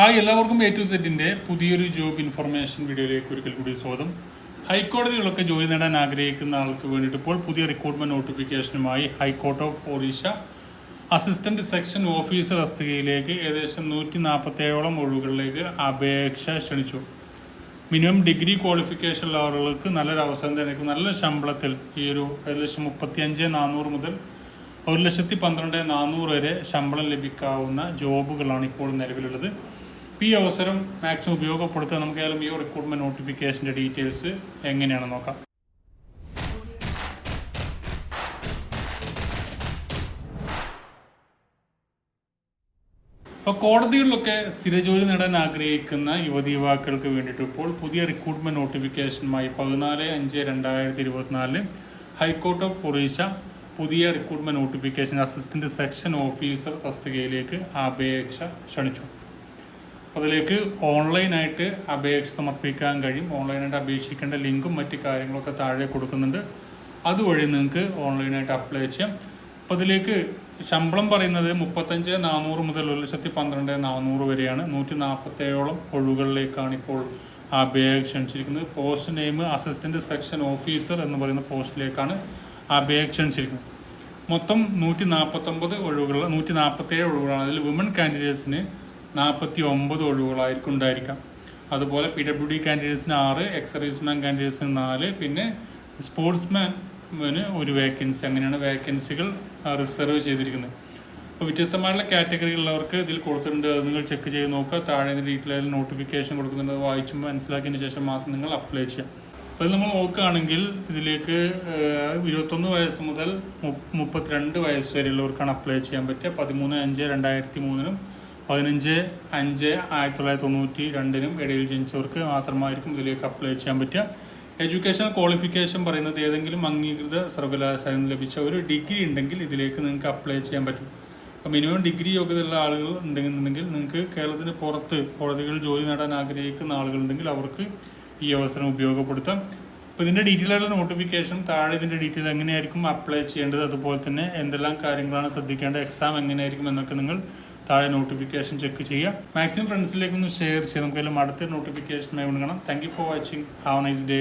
Hi എല്ലാവർക്കും A to സെറ്റിന്റെ പുതിയൊരു ജോബ് ഇൻഫർമേഷൻ വീഡിയോയിലേക്ക് ഒരിക്കൽ കൂടി സ്വാഗതം. ഹൈക്കോടതികളൊക്കെ ജോലി നേടാൻ ആഗ്രഹിക്കുന്ന ആൾക്ക് വേണ്ടിയിട്ട് ഇപ്പോൾ പുതിയ recruitment നോട്ടിഫിക്കേഷനുമായി high court of Orissa assistant section officer തസ്തികയിലേക്ക് ഏകദേശം നൂറ്റി നാൽപ്പത്തേഴോളം ഒഴിവുകളിലേക്ക് അപേക്ഷ ക്ഷണിച്ചു. മിനിമം ഡിഗ്രി ക്വാളിഫിക്കേഷൻ ഉള്ളവർക്ക് നല്ലൊരു അവസരം തന്നെ. നല്ല ശമ്പളത്തിൽ ഈ ഒരു ഏകദേശം മുപ്പത്തിയഞ്ച് നാനൂറ് മുതൽ ഒരു ലക്ഷത്തി പന്ത്രണ്ട് നാനൂറ് വരെ ശമ്പളം ലഭിക്കാവുന്ന ജോബുകളാണ് ഇപ്പോൾ നിലവിലുള്ളത്. ഈ അവസരം മാക്സിമം ഉപയോഗപ്പെടുത്തുക നമുക്ക് ഏതായാലും ഈ റിക്രൂട്ട്മെന്റ് നോട്ടിഫിക്കേഷന്റെ ഡീറ്റെയിൽസ് എങ്ങനെയാണെന്ന് നോക്കാം. അപ്പോൾ കോടതികളിലൊക്കെ സ്ഥിരജോലി നേടാൻ ആഗ്രഹിക്കുന്ന യുവതി യുവാക്കൾക്ക് വേണ്ടിയിട്ട് ഇപ്പോൾ പുതിയ റിക്രൂട്ട്മെന്റ് നോട്ടിഫിക്കേഷനുമായി പതിനാല് അഞ്ച് രണ്ടായിരത്തി ഇരുപത്തിനാലിൽ ഹൈക്കോർട്ട് ഓഫ് ഒറീസ പുതിയ recruitment notification assistant section officer തസ്തികയിലേക്ക് അപേക്ഷ ക്ഷണിച്ചു. അപ്പോൾ അതിലേക്ക് ഓൺലൈനായിട്ട് അപേക്ഷ സമർപ്പിക്കാൻ കഴിയും. ഓൺലൈനായിട്ട് അപേക്ഷിക്കേണ്ട ലിങ്കും മറ്റ് കാര്യങ്ങളൊക്കെ താഴെ കൊടുക്കുന്നുണ്ട്. അതുവഴി നിങ്ങൾക്ക് ഓൺലൈനായിട്ട് അപ്ലൈ ചെയ്യാം. അപ്പോൾ അതിലേക്ക് ശമ്പളം പറയുന്നത് മുപ്പത്തഞ്ച് നാനൂറ് മുതൽ ഒരു ലക്ഷത്തി പന്ത്രണ്ട് നാനൂറ് വരെയാണ്. നൂറ്റി നാൽപ്പത്തേഴോളം ഒഴിവുകളിലേക്കാണ് ഇപ്പോൾ അപേക്ഷ ക്ഷണിച്ചിരിക്കുന്നത് post name assistant section officer എന്ന് പറയുന്ന പോസ്റ്റിലേക്കാണ് അപേക്ഷ ക്ഷണിച്ചിരിക്കുന്നത് മൊത്തം നൂറ്റി നാൽപ്പത്തൊമ്പത് ഒഴിവുകൾ നൂറ്റി നാൽപ്പത്തേഴ് ഒഴിവുകളാണ്. അതിൽ വിമൻ കാൻഡിഡേറ്റ്സിന് നാൽപ്പത്തി ഒമ്പത് ഒഴിവുകളായിരിക്കും ഉണ്ടായിരിക്കാം. അതുപോലെ പി ഡബ്ല്യു ഡി കാൻഡിഡേറ്റ്സിന് ആറ് എക്സ് സർവീസ്മാൻ കാൻഡിഡേറ്റ്സിന് നാല് പിന്നെ സ്പോർട്സ്മാന് ഒരു വേക്കൻസി അങ്ങനെയാണ് വേക്കൻസികൾ റിസർവ് ചെയ്തിരിക്കുന്നത്. അപ്പോൾ വ്യത്യസ്തമായുള്ള കാറ്റഗറികളുള്ളവർക്ക് ഇതിൽ കൊടുത്തിട്ടുണ്ട്. അത് നിങ്ങൾ ചെക്ക് ചെയ്ത് നോക്കുക. താഴെ ഡീറ്റെയിൽ നോട്ടിഫിക്കേഷൻ കൊടുക്കുന്നുണ്ട്. വായിച്ചു മനസ്സിലാക്കിയതിന് ശേഷം മാത്രം നിങ്ങൾ അപ്ലൈ ചെയ്യാം അപ്പോൾ ഇത് നമ്മൾ നോക്കുകയാണെങ്കിൽ ഇതിലേക്ക് ഇരുപത്തൊന്ന് വയസ്സ് മുതൽ മുപ്പത്തിരണ്ട് വയസ്സ് വരെയുള്ളവർക്കാണ് അപ്ലൈ ചെയ്യാൻ പറ്റുക. പതിമൂന്ന് അഞ്ച് രണ്ടായിരത്തി മൂന്നിനും പതിനഞ്ച് അഞ്ച് ആയിരത്തി തൊള്ളായിരത്തി തൊണ്ണൂറ്റി രണ്ടിനും ഇടയിൽ ജനിച്ചവർക്ക് മാത്രമായിരിക്കും ഇതിലേക്ക് അപ്ലൈ ചെയ്യാൻ പറ്റുക. എഡ്യൂക്കേഷൻ ക്വാളിഫിക്കേഷൻ പറയുന്നത് ഏതെങ്കിലും അംഗീകൃത സർവകലാശാലയിൽ നിന്ന് ലഭിച്ച ഒരു ഡിഗ്രി ഉണ്ടെങ്കിൽ ഇതിലേക്ക് നിങ്ങൾക്ക് അപ്ലൈ ചെയ്യാൻ പറ്റും. അപ്പോൾ മിനിമം ഡിഗ്രി യോഗ്യതയുള്ള ആളുകൾ ഉണ്ടെന്നുണ്ടെങ്കിൽ നിങ്ങൾക്ക് കേരളത്തിന് പുറത്ത് കോടതികളിൽ ജോലി നേടാൻ ആഗ്രഹിക്കുന്ന ആളുകളുണ്ടെങ്കിൽ അവർക്ക് ഈ അവസരം ഉപയോഗപ്പെടുത്താം. അപ്പോൾ ഇതിന്റെ ഡീറ്റെയിൽ ആയിട്ടുള്ള നോട്ടിഫിക്കേഷൻ താഴെ ഇതിന്റെ ഡീറ്റെയിൽ എങ്ങനെയായിരിക്കും അപ്ലൈ ചെയ്യേണ്ടത് അതുപോലെ തന്നെ എന്തെല്ലാം കാര്യങ്ങളാണ് ശ്രദ്ധിക്കേണ്ടത് എക്സാം എങ്ങനെയായിരിക്കും എന്നൊക്കെ നിങ്ങൾ താഴെ നോട്ടിഫിക്കേഷൻ ചെക്ക് ചെയ്യുക. മാക്സിമം ഫ്രണ്ട്സിലേക്കൊന്ന് ഷെയർ ചെയ്യുക നമുക്കെല്ലാം അടുത്ത നോട്ടിഫിക്കേഷനായി കാണാം thank you for watching have nice day